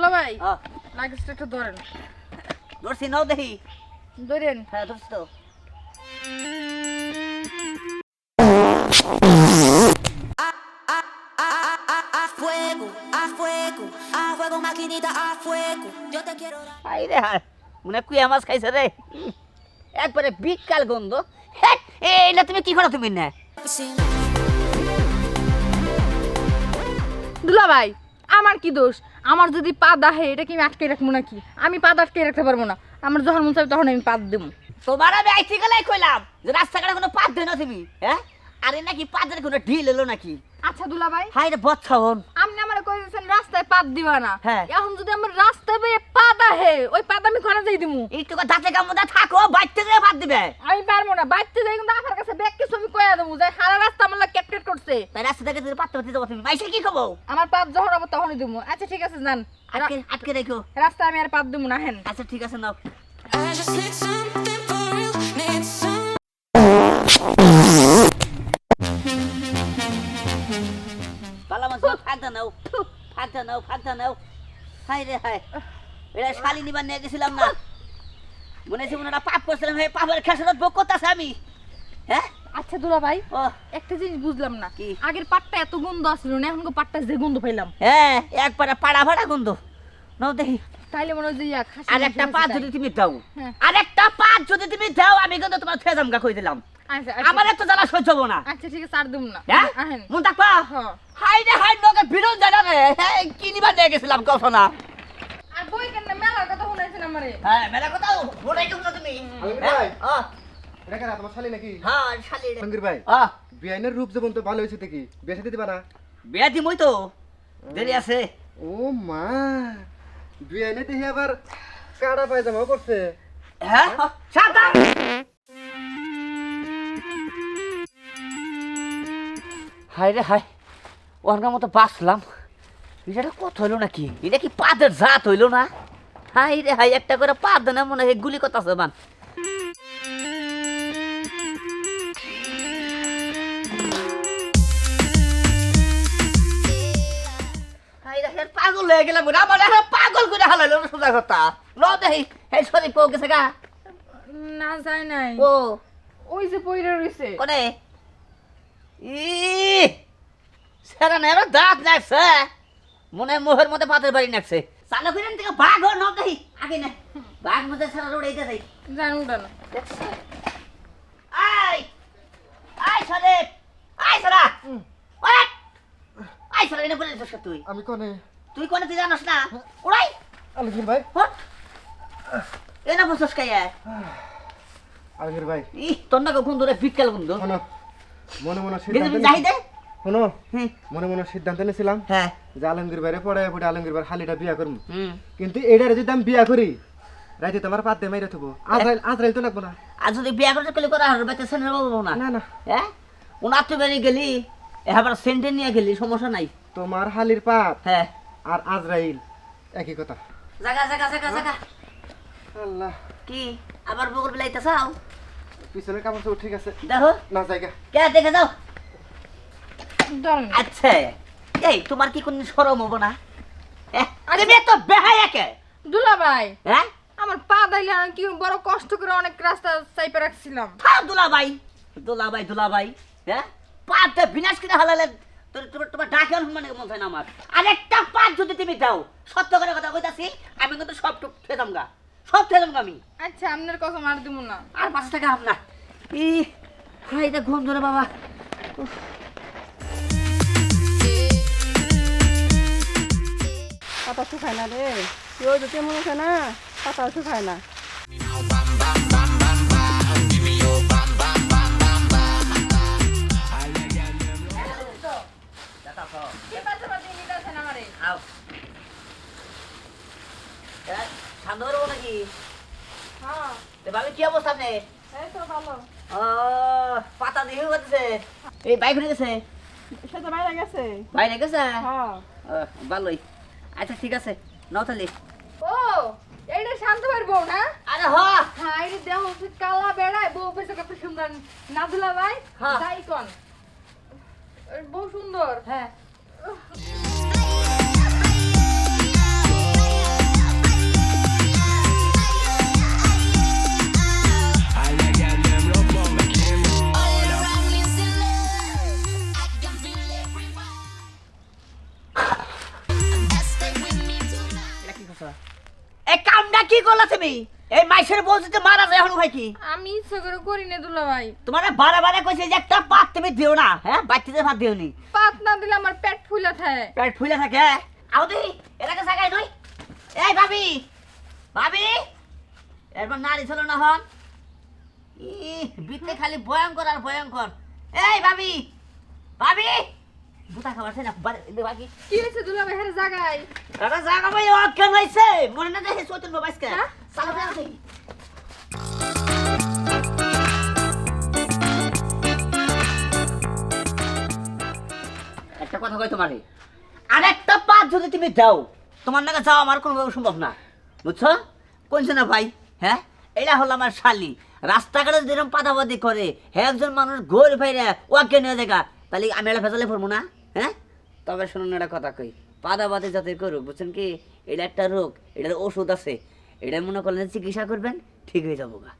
দুলা ভাই? লাগেজটা একটু ধরেন। ধরছি নাও দেখি। ধরেন। হ্যাঁ ধরছি তো। মনে কুয়া মাছ খাইছে রে। উম, একবারে বিকাল গন্ধ। হ্যাঁ এইটা তুমি কি করো তুমি না? দুলা ভাই আমার কি দোষ? আমার যদি পা দাহে, এটা কি আমি আটকে রাখব নাকি? আমি পা আটকে রাখতে পারব না। আমার যখন মন চাই তখন আমি পা দেবো। তোমার আমি আইতে গেলাই যে রাস্তাঘাটে কোনো পাত দেয় না তুমি হ্যাঁ? আরে নাকি পাতের কোনো ঢিল এলো নাকি? আচ্ছা দুলা ভাই হাই রে বচ্ছাবন আপনি আমার কই দিয়েছেন রাস্তায় পাত দিবা না। হ্যাঁ। এখন যদি আমার রাস্তায় বেয়ে পা দাহে ওই পাত আমি কোনা যাই দিমু। একটু দাঁতে কামড়া থাকো বাইতে গেলে পাত দিবে। আমি পারব না বাইতে যাই কিন্তু আপনার কাছে ব্যাগ কিছু আমি কয়া দেবো যে সারা রাস্তা আমার লাগে ক্যাপটেট করছে। তাই রাস্তা থেকে তুমি পাততে পারতে যাব তুমি মাইসে কি খাব? আমার পাত যখন হব তখনই দিমু। আচ্ছা ঠিক আছে যান। আটকে আটকে রেখো। রাস্তায় আমি আর পাত দিমু না হেন। আচ্ছা ঠিক আছে নাও। I just need something for real, need some. নাও ফাঁকটা নাও ফাঁকটা নাও হাই রে হাই এটা শালি নিবার নিয়ে গেছিলাম না। মনে হচ্ছে মনে পাপ করছিলাম হে পাপের খেসারত ভোগ করতেছে আমি। হ্যাঁ? আচ্ছা দুলা ভাই একটা জিনিস বুঝলাম না। কি? আগের পাটটা এত গন্ধ আসছিল না এখন পাটটা যে গন্ধ পাইলাম। হ্যাঁ একবারে পাড়া ভাড়া গন্ধ। নাও দেখি। তাইলে মনে হয় খাসি আর একটা তাই। যদি তুমি দাও। হ্যাঁ। আর একটা যদি তুমি দাও আমি কিন্তু তোমার ফেজামগা কই দিলাম। আমার আচ্ছা। এত জ্বালা সহ্য হব না। আচ্ছা ঠিক আছে আর দিমু না। হ্যাঁ? মন থাকবা হ্যাঁ হাই রে হাই নগে বিরল জানা রে হ্যাঁ কি নিবার নিয়ে গেছিলাম কথা আর বই কেন মেলার কথা শুনাইছেন আমারে। হ্যাঁ মেলা কথা বলে না তুমি আলমগীর হ্যাঁ? ভাই। আহ, এটা কারা তোমার শালি নাকি? হ্যাঁ শালি রে। ভাই আহ। বিআইনের রূপ যেমন তো ভালো হয়েছে দেখি বিয়ে সাথে দিবা না? বিয়া দিমই তো। দেরি আছে। ও মা বিআইনে দেখি আবার কাড়া পায়জামাও করছে হ্যাঁ? সাবধান! হাই রে হাই ওখানকার মতো বাঁচলাম। এটা কত হইল নাকি? এটা কি পাদের জাত হইল না? হাই রে হাই একটা করে পাদ না মনে হয় গুলি কথা আছে মান হাই রে পাগল হয়ে গেলাম রে। আমার এখন পাগল করে হালাইলো না সোজা কথা। ল দেখি এই শরীফ কো গেছে না যায় নাই। ও। ওই যে পইরা রইছে। কোনে? ই সারা নেরো দাঁত নাকছে মনে হয় মোহের মধ্যে পাতের বাড়ি নাকছে চালু করেন থেকে বাঘ নক দেখি আগে না। বাঘ মধ্যে সারা রোড এইটা দেই জান না আই আই সারে আই সারা। ওই আই সারা এনে বলে দিছিস তুই। আমি কনে? তুই কোনে তুই জানাস না? ওরাই আলমগীর ভাই। হট। এনে বসস কাইয়া আলমগীর ভাই। ই তোর না কোন ধরে বিকাল বন্ধু মনে মনে সিদ্ধান্ত শোনো মনে মনে সিদ্ধান্ত নিয়েছিলাম হ্যাঁ। যে আলমগীর ভাইরে পড়ে পড়ে আলমগীর ভাই হালিটা বিয়া করব কিন্তু এটারে যদি আমি বিয়া করি রাইতে তোমার পাতে মাইরে থবো। আজরাইল আজরাইল তো লাগবো না। আর যদি বিয়া করতে কলে করা হবে বেতে সেনের বাবু না? না না। হ্যাঁ ওনার তো বেরিয়ে গেলি এবার সেন্টে নিয়ে গেলি সমস্যা নাই। তোমার হালির পাত হ্যাঁ। আর আজরাইল একই কথা। জাগা জাগা জাগা জাগা। আল্লাহ। কি আবার বগর বিলাইতে চাও? পিছনের কাপড় ঠিক আছে? দেখো। না জায়গা। কে দেখে যাও। আচ্ছা। এই তোমার কি কোন সরম হব না? তুমি তো বেহায়া কে? দুলা ভাই। হ্যাঁ? আমার পা দাইলে আমি কি বড় কষ্ট করে অনেক রাস্তা চাইপে রাখছিলাম। থাম দুলাভাই দুলাভাই দুলাভাই হ্যাঁ? পাতে বিনাশ করে হালালে তোর তোমার তোমার ডাকে মানে মন হয় না আমার। আরেকটা পাত যদি তুমি দাও সত্য করে কথা কইতাছি আমি কিন্তু সব টুক খেতাম গা। সব গা আমি। আচ্ছা আপনার কথা মার দিব না। আর পাঁচ টাকা আপনার ই হাই এটা ঘুম ধরে বাবা। পাতা শুকায় না রে। রোদ উঠে মনে হচ্ছে না? পাতা শুকায় না। ও পাতা দিয়ে হচ্ছে এই বাইক গেছে। সে তো বাইরে গেছে। বাইরে গেছে? হ্যাঁ। ভালোই। আচ্ছা ঠিক আছে। নাও তাহলে। ও এইটা শান্ত ভাইয়ের না? আরে হ। হ্যাঁ এই দেহ কালা বেড়ায় বউ পেছে কত সুন্দর না দুলা ভাই। যাই কোন বউ সুন্দর। হ্যাঁ। কি করলা তুমি? এই মাইসের মারা যায় এখন ভাই কি? আমি ইচ্ছা করে করি না দুলা ভাই। তোমার বারে বারে কইছে যে একটা পাত তুমি দিও না হ্যাঁ? বাচ্চাদের ভাত দিও নি পাত না দিলে আমার পেট ফুলে থাকে। পেট ফুলে থাকে আও দি এটাকে জায়গায় নই এই ভাবি ভাবি এরপর নারী ছিল না হন। ই বিতে খালি ভয়ঙ্কর আর ভয়ঙ্কর। এই ভাবি ভাবি! বুতা খাবার না বাকি। কি হয়েছে দুলা ভাই? হারে জাগাই। আরে জায়গা ভাই অজ্ঞান হয়েছে? মনে না দেখে চৈতন্য বাইসকে হ্যাঁ? একটা কথা কই তোমারে? আরেকটা পাত যদি তুমি দাও তোমার নাকি যাওয়া আমার কোনো সম্ভব না। বুঝছ? কোনছে না ভাই? হ্যাঁ? এটা হলো আমার শালি। রাস্তাঘাটে যেরকম পাতাপাতি করে হ্যাঁ একজন মানুষ গোল ভাইরা ওয়াকে নিয়ে দেখা তাহলে আমি এটা ভেজালে পড়ব না? হ্যাঁ? তবে শুনুন একটা কথা কই। পাদা পাতাপাতি যাতে করুক বুঝছেন কি? এটা একটা রোগ, এটার ওষুধ আছে। এটা মনে করলেন চিকিৎসা করবেন, ঠিক হয়ে যাব গা